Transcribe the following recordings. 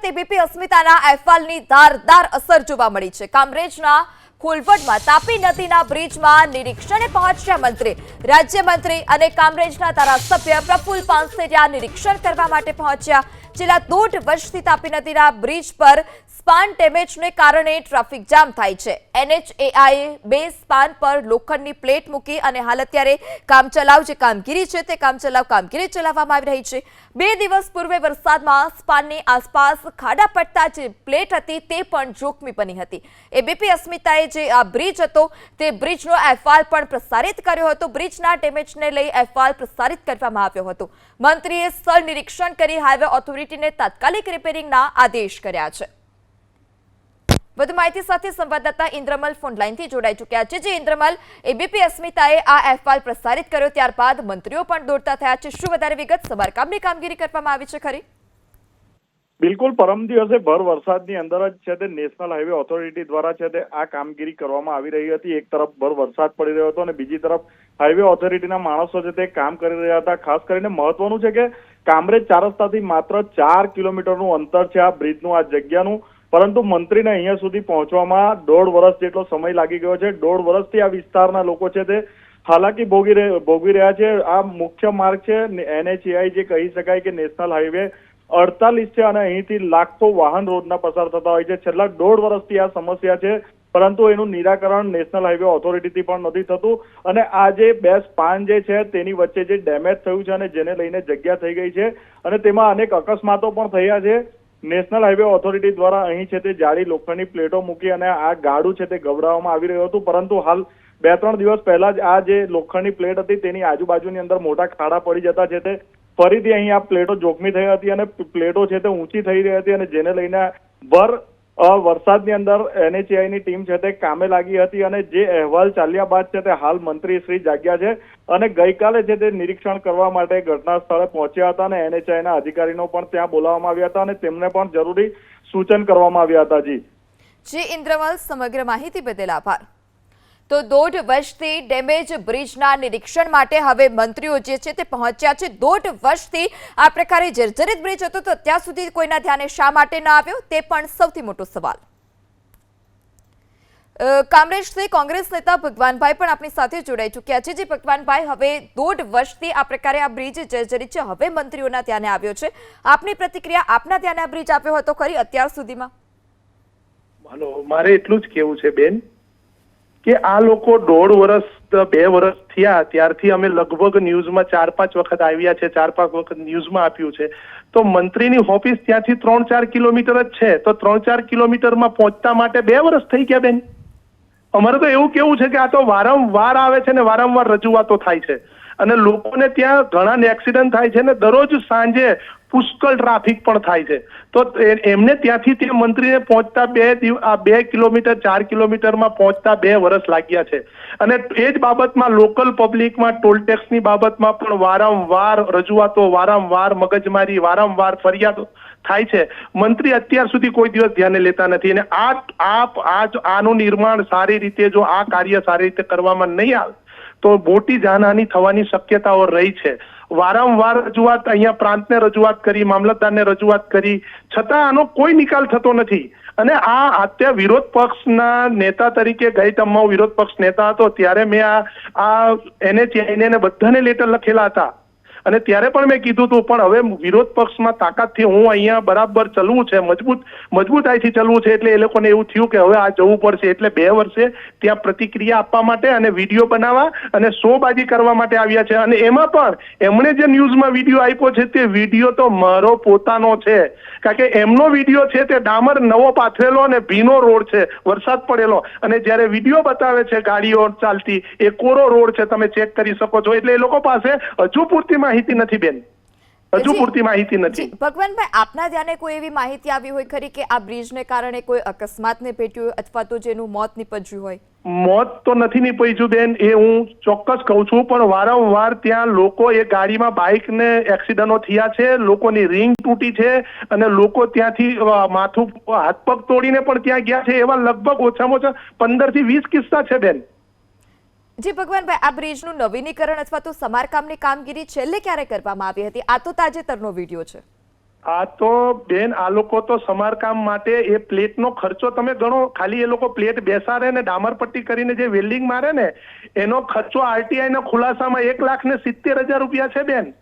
વખત બીપી અસ્મિતાના અહેવાલની ધારદાર અસર જોવા મળી છે. કામરેજના ખોલવડમાં તાપી નદીના બ્રિજમાં નિરીક્ષણે પહોંચ્યા મંત્રી, રાજ્યમંત્રી અને કામરેજના ધારાસભ્ય પ્રફુલ પાનસેરિયા નિરીક્ષણ કરવા માટે પહોંચ્યા. છેલ્લા દોઢ વર્ષથી તાપી નદીના બ્રિજ પર સ્પાન ડેમેજને કારણે ટ્રાફિક જામ થાય છે. એનએચએઆઈએ બે સ્પાન પર લોખંડની પ્લેટ મૂકી અને હાલ અત્યારે કામચલાઉ જે કામગીરી છે તે કામચલાઉ કામગીરી ચલાવવામાં આવી રહી છે. બે દિવસ પૂર્વે વરસાદમાં સ્પાનની આસપાસ ખાડા પડતા જે પ્લેટ હતી તે પણ જોખમી બની હતી. એબીપી અસ્મિતાએ જે આ બ્રિજ હતો તે બ્રિજનો અહેવાલ પણ પ્રસારિત કર્યો હતો. બ્રિજના ડેમેજને લઈ અહેવાલ પ્રસારિત કરવામાં આવ્યો હતો. મંત્રીએ સ્થળ નિરીક્ષણ કરી હાઈવે ઓથોરિટીને તાત્કાલિક રિપેરિંગના આદેશ કર્યા છે. વધુ માહિતી સાથે સંવાદદાતા ઇન્દ્રમલ ફોનલાઈનથી જોડાઈ ચૂક્યા છે. જે ઇન્દ્રમલ, એબીપી અસ્મિતાએ આ અહેવાલ પ્રસારિત કર્યો, ત્યારબાદ મંત્રીઓ પણ દોડતા થયા છે. શું વધારે વિગત? સમારકામની કામગીરી કરવામાં આવી છે ખરી? બિલકુલ, પરમ દિવસે ભર વરસાદની અંદર જ છે તે નેશનલ હાઈવે ઓથોરિટી દ્વારા છે તે આ કામગીરી કરવામાં આવી રહી હતી. એક તરફ ભર વરસાદ પડી રહ્યો હતો અને બીજી તરફ હાઈવે ઓથોરિટીના માણસો છે તે કામ કરી રહ્યા હતા. ખાસ કરીને મહત્વનું છે કે કામરેજ ચાર રસ્તાથી માત્ર ચાર કિલોમીટરનું અંતર છે આ બ્રિજનું, આ જગ્યાનું. પરંતુ મંત્રીને અહીંયા સુધી પહોંચવામાં દોઢ વર્ષ જેટલો સમય લાગી ગયો છે. દોઢ વર્ષથી આ વિસ્તારના લોકો છે તે હાલાકી ભોગી ભોગવી રહ્યા છે. આ મુખ્ય માર્ગ છે, એનએચએઆઈ જે કહી શકાય કે નેશનલ હાઈવે અડતાલીસ છે અને અહીંથી લાખો વાહન રોજના પસાર થતા હોય છે. છેલ્લા દોઢ વર્ષથી આ સમસ્યા છે, પરંતુ એનું નિરાકરણ નેશનલ હાઈવે ઓથોરિટીથી પણ નથી થતું. અને આ જે બે સ્પાન જે છે, તેની વચ્ચે જે ડેમેજ થયું છે અને જેને લઈને જગ્યા થઈ ગઈ છે અને તેમાં અનેક અકસ્માતો પણ થયા છે. નેશનલ હાઈવે ઓથોરિટી દ્વારા અહીં છે તે જાળી લોખંડની પ્લેટો મૂકી અને આ ગાડું છે તે ગવડાવવામાં આવી રહ્યું હતું. પરંતુ હાલ બે ત્રણ દિવસ પહેલા જ આ જે લોખંડની પ્લેટ હતી તેની આજુબાજુની અંદર મોટા ખાડા પડી જતા છે તે ફરીથી અહીં આ પ્લેટો જોખમી થઈ હતી અને પ્લેટો છે તે ઊંચી થઈ રહી હતી અને જેને લઈને ભર વરસાદની અંદર એનએચએઆઈની ટીમ છે તે કામે લાગી હતી અને જે અહેવાલ ચાલ્યા બાદ છે તે હાલ મંત્રી શ્રી જાગ્યા છે અને ગઈકાલે છે તે નિરીક્ષણ કરવા માટે ઘટના સ્થળે પહોંચ્યા હતા અને એનએચઆઈના અધિકારીનો પણ ત્યાં બોલાવવામાં આવ્યા હતા અને તેમને પણ જરૂરી સૂચન કરવામાં આવ્યા હતા જી. જી, ઇન્દ્રવાલ, સમગ્ર માહિતી બદલ આભાર. તો દોઢ વર્ષથી ડેમેજ બ્રિજના નિરીક્ષણ માટે હવે મંત્રીઓ જે છે તે પહોંચ્યા છે. દોઢ વર્ષથી આ પ્રકારે જર્જરિત બ્રિજ હતો તો અત્યાર સુધી કોઈના ધ્યાને શા માટે ન આવ્યો? તે પણ સૌથી મોટો સવાલ. કામરેજથી કોંગ્રેસ નેતા ભગવાનભાઈ પણ આપણી સાથે જોડાઈ ચૂક્યા છે. જે ભગવાનભાઈ હવે દોઢ વર્ષથી આ પ્રકારે આ બ્રિજ જર્જરિત છે. હવે મંત્રીઓના ધ્યાને આવ્યો છે. આપની પ્રતિક્રિયા આપના ધ્યાને આ બ્રિજ આવ્યો હતો ખરી અત્યાર સુધીમાં? હલો, મારે એટલું જ કેવું છે બેન. કે આ લોકો દોઢ વર્ષ બે વર્ષ થયા, ત્યારથી અમે લગભગ ન્યૂઝમાં ચાર પાંચ વખત આવ્યા છે, ચાર પાંચ વખત ન્યૂઝમાં આપ્યું છે. તો મંત્રીની ઓફિસ ત્યાંથી ત્રણ ચાર કિલોમીટર જ છે. તો ત્રણ ચાર કિલોમીટરમાં પહોંચતા માટે બે વર્ષ થઈ ગયા બેન. અમારે તો એવું કેવું છે કે આ તો વારંવાર આવે છે ને વારંવાર રજૂઆતો થાય છે. અને લોકોને ત્યાં ઘણા એક્સિડન્ટ થાય છે ને દરરોજ સાંજે પુષ્કળ ટ્રાફિક પણ થાય છે. તો એમને ત્યાંથી તે મંત્રીને પહોંચતા બે આ બે કિલોમીટર, ચાર કિલોમીટરમાં પહોંચતા બે વર્ષ લાગ્યા છે. અને એ જ બાબતમાં લોકલ પબ્લિકમાં ટોલ ટેક્સની બાબતમાં પણ વારંવાર રજૂઆતો, વારંવાર મગજમારી, વારંવાર ફરિયાદો થાય છે. મંત્રી અત્યાર સુધી કોઈ દિવસ ધ્યાને લેતા નથી. અને આ આ આજ આનું નિર્માણ સારી રીતે જો આ કાર્ય સારી રીતે કરવામાં નહીં આવે તો મોટી જાનહાની થવાની શક્યતાઓ રહી છે. વારંવાર રજૂઆત અહીંયા પ્રાંતને રજૂઆત કરી, મામલતદારને રજૂઆત કરી. છતાં આનો કોઈ નિકાલ થતો નથી. અને આ અત્યારે વિરોધ પક્ષના નેતા તરીકે ગઈ ટર્મમાં વિરોધ પક્ષ નેતા હતો, ત્યારે મેં આ આ એને ચેઈને બધાને લેટર લખેલા હતા. અને ત્યારે પણ મેં કીધું હતું પણ હવે વિરોધ પક્ષમાં તાકાતથી હું અહીંયા બરાબર ચલવું છે, મજબૂત, મજબૂતાઈથી ચલવું છે, એટલે એ લોકોને એવું થયું કે હવે આ જવું પડશે, એટલે બે વર્ષે ત્યાં પ્રતિક્રિયા આપવા માટે અને વીડિયો બનાવવા અને શોબાજી કરવા માટે આવ્યા છે. અને એમાં પણ એમણે જે ન્યૂઝમાં વીડિયો આપ્યો છે, તે વીડિયો તો મારો પોતાનો છે. કારણ કે એમનો વીડિયો છે તે ડામર નવો પાથરેલો અને ભીનો રોડ છે, વરસાદ પડેલો. અને જ્યારે વીડિયો બતાવે છે ગાડીઓ ચાલતી, એ કોરો રોડ છે, તમે ચેક કરી શકો છો. એટલે એ લોકો પાસે હજુ પૂરતી માહિતી નથી બેન. હજુ પૂરતી માહિતી નથી. ભગવાનભાઈ આપના ધ્યાને કોઈ એવી માહિતી આવી હોય ખરી કે આ બ્રિજને કારણે કોઈ અકસ્માતને ભેટ્યું હોય અથવા તો જેનું મોત નીપજ્યું હોય? મોત તો નથી નીપજ્યું બેન એ હું ચોક્કસ કહું છું પણ વારંવાર ત્યાં લોકો એ ગાડીમાં બાઇક ને એક્સિડન્ટો થયા છે લોકોની રિંગ તૂટી છે અને લોકો ત્યાંથી માથું હાથ પગ તોડીને પણ ત્યાં ગયા છે એવા લગભગ ઓછામાં ઓછા પંદરથી વીસ કિસ્સા છે બેન. જી ભગવાનભાઈ આ બ્રિજનું નવીનીકરણ અથવા તો સમારકામની કામગીરી છેલ્લે ક્યારે કરવામાં આવી હતી? આ તો તાજેતરનો વીડિયો છે. આ તો બેન, આ લોકો તો સમારકામ માટે એ પ્લેટનો ખર્ચો તમે ગણો, ખાલી એ લોકો પ્લેટ બેસાડે ને ડામરપટ્ટી કરીને જે વેલ્ડિંગ મારે ને, એનો ખર્ચો આરટીઆઈ ના ખુલાસામાં એક લાખ ને સિત્તેર હજાર રૂપિયા છે બેન.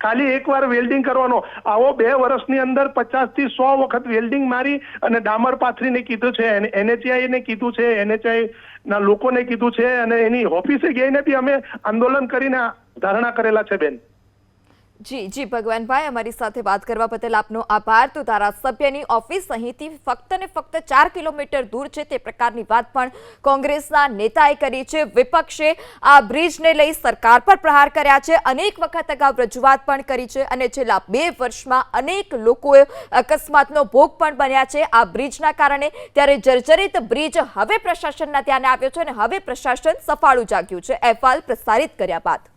ખાલી એકવાર વેલ્ડિંગ કરવાનો. આવો બે વર્ષની અંદર પચાસથી સો વખત વેલ્ડિંગ મારી અને ડામર પાથરીને કીધું છે એનએચઆઈ ને કીધું છે એનએચઆઈ ના લોકોને કીધું છે, અને એની ઓફિસે ગઈને બી અમે આંદોલન કરીને ધારણા કરેલા છે બેન. જી જી, ભગવાનભાઈ, અમારી સાથે વાત કરવા બદલ આપનો આભાર. તો ધારાસભ્યની ઓફિસ અહીંથી ફક્ત ને ફક્ત ચાર કિલોમીટર દૂર છે તે પ્રકારની વાત પણ કોંગ્રેસના નેતાએ કરી છે. વિપક્ષે આ બ્રિજને લઈ સરકાર પર પ્રહાર કર્યા છે. અનેક વખત અગાઉ રજૂઆત પણ કરી છે અને છેલ્લા બે વર્ષમાં અનેક લોકોએ અકસ્માતનો ભોગ પણ બન્યા છે. આ બ્રિજના કારણે ત્યારે જર્જરિત બ્રિજ હવે પ્રશાસનના ધ્યાને આવ્યો છે અને હવે પ્રશાસન સફાળું જાગ્યું છે. અહેવાલ પ્રસારિત કર્યા બાદ.